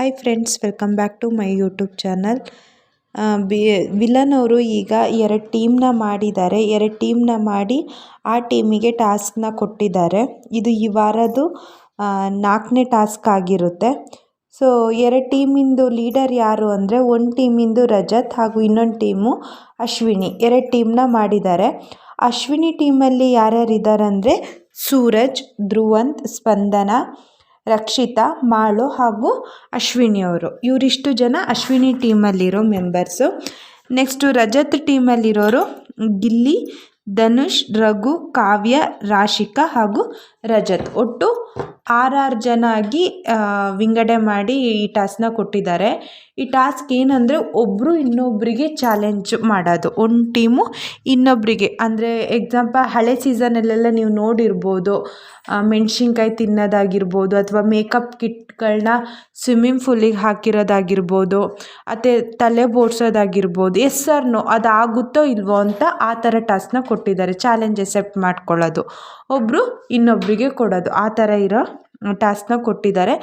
Hi friends welcome back to my YouTube channel B, villain ಅವರು ಈಗ ಎರಡು ಟೀಮ್ನ ಮಾಡಿದ್ದಾರೆ. ಎರಡು ಟೀಮ್ನ ಮಾಡಿ ಆ ಟೀಮಿಗೆ ಟಾಸ್ಕ್ನ ಕೊಟ್ಟಿದ್ದಾರೆ. ಇದು ಈ ವಾರದ್ದು ನಾಲ್ಕನೇ ಟಾಸ್ಕ್ ಆಗಿರುತ್ತೆ. ಸೊ ಎರಡು ಟೀಮಿಂದು ಲೀಡರ್ ಯಾರು ಅಂದರೆ ಒಂದು ಟೀಮಿಂದು ರಜತ್ ಹಾಗೂ ಇನ್ನೊಂದು ಟೀಮು ಅಶ್ವಿನಿ. ಎರಡು ಟೀಮ್ನ ಮಾಡಿದ್ದಾರೆ. ಅಶ್ವಿನಿ ಟೀಮಲ್ಲಿ ಯಾರ್ಯಾರು ಇದ್ದಾರೆ ಅಂದರೆ ಸೂರಜ್, ಧ್ರುವಂತ್, ಸ್ಪಂದನ ರಕ್ಷಿತಾ, ಮಾಳು ಹಾಗೂ ಅಶ್ವಿನಿ ಅವರು. ಇವರಿಷ್ಟು ಜನ ಅಶ್ವಿನಿ ಟೀಮಲ್ಲಿರೋ ಮೆಂಬರ್ಸು ನೆಕ್ಸ್ಟು ರಜತ್ ಟೀಮಲ್ಲಿರೋರು ಗಿಲ್ಲಿ, ಧನುಷ್, ರಘು, ಕಾವ್ಯ, ರಾಶಿಕಾ ಹಾಗೂ ರಜತ್. ಒಟ್ಟು ಆರಾರು ಜನ ಆಗಿ ವಿಂಗಡೆ ಮಾಡಿ ಈ ಟಾಸ್ಕ್ನ ಕೊಟ್ಟಿದ್ದಾರೆ. ಈ ಟಾಸ್ಕ್ ಏನಂದರೆ ಒಬ್ಬರು ಇನ್ನೊಬ್ಬರಿಗೆ ಚಾಲೆಂಜ್ ಮಾಡೋದು. ಒಂದು ಟೀಮು ಇನ್ನೊಬ್ಬರಿಗೆ ಅಂದರೆ ಎಕ್ಸಾಂಪಲ್ ಹಳೆ ಸೀಸನಲ್ಲೆಲ್ಲ ನೀವು ನೋಡಿರ್ಬೋದು ಮೆಣಸಿನ್ಕಾಯಿ ತಿನ್ನೋದಾಗಿರ್ಬೋದು ಅಥವಾ ಮೇಕಪ್ ಕಿಟ್ಗಳನ್ನ ಸ್ವಿಮ್ಮಿಂಗ್ ಫೂಲಿಗೆ ಹಾಕಿರೋದಾಗಿರ್ಬೋದು ಮತ್ತು ತಲೆ ಬೋಡ್ಸೋದಾಗಿರ್ಬೋದು ಎಸ್ ಅದು ಆಗುತ್ತೋ ಇಲ್ವೋ ಅಂತ ಆ ಥರ ಟಾಸ್ಕ್ನ ಕೊಟ್ಟಿದ್ದಾರೆ. ಚಾಲೆಂಜ್ ಎಸೆಪ್ಟ್ ಮಾಡ್ಕೊಳ್ಳೋದು. ಒಬ್ಬರು ಇನ್ನೊಬ್ಬರಿಗೆ ಕೊಡೋದು. ಆ ಥರ ಇರೋ ಟಾಸ್ಕ್ನ ಕೊಟ್ಟಿದ್ದಾರೆ.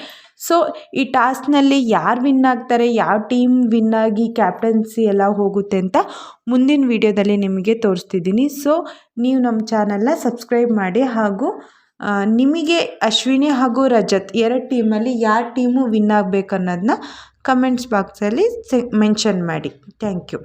ಸೊ ಈ ಟಾಸ್ಕ್ನಲ್ಲಿ ಯಾರು ವಿನ್ ಆಗ್ತಾರೆ, ಯಾವ ಟೀಮ್ ವಿನ್ ಆಗಿ ಕ್ಯಾಪ್ಟನ್ಸಿ ಎಲ್ಲ ಹೋಗುತ್ತೆ ಅಂತ ಮುಂದಿನ ವಿಡಿಯೋದಲ್ಲಿ ನಿಮಗೆ ತೋರಿಸ್ತಿದ್ದೀನಿ. ಸೊ ನೀವು ನಮ್ಮ ಚಾನಲ್ನ ಸಬ್ಸ್ಕ್ರೈಬ್ ಮಾಡಿ ಹಾಗೂ ನಿಮಗೆ ಅಶ್ವಿನಿ ಹಾಗೂ ರಜತ್ ಎರಡು ಟೀಮಲ್ಲಿ ಯಾವ ಟೀಮು ವಿನ್ ಆಗಬೇಕು ಅನ್ನೋದನ್ನ ಕಮೆಂಟ್ಸ್ ಬಾಕ್ಸಲ್ಲಿ ಮೆನ್ಷನ್ ಮಾಡಿ. Thank you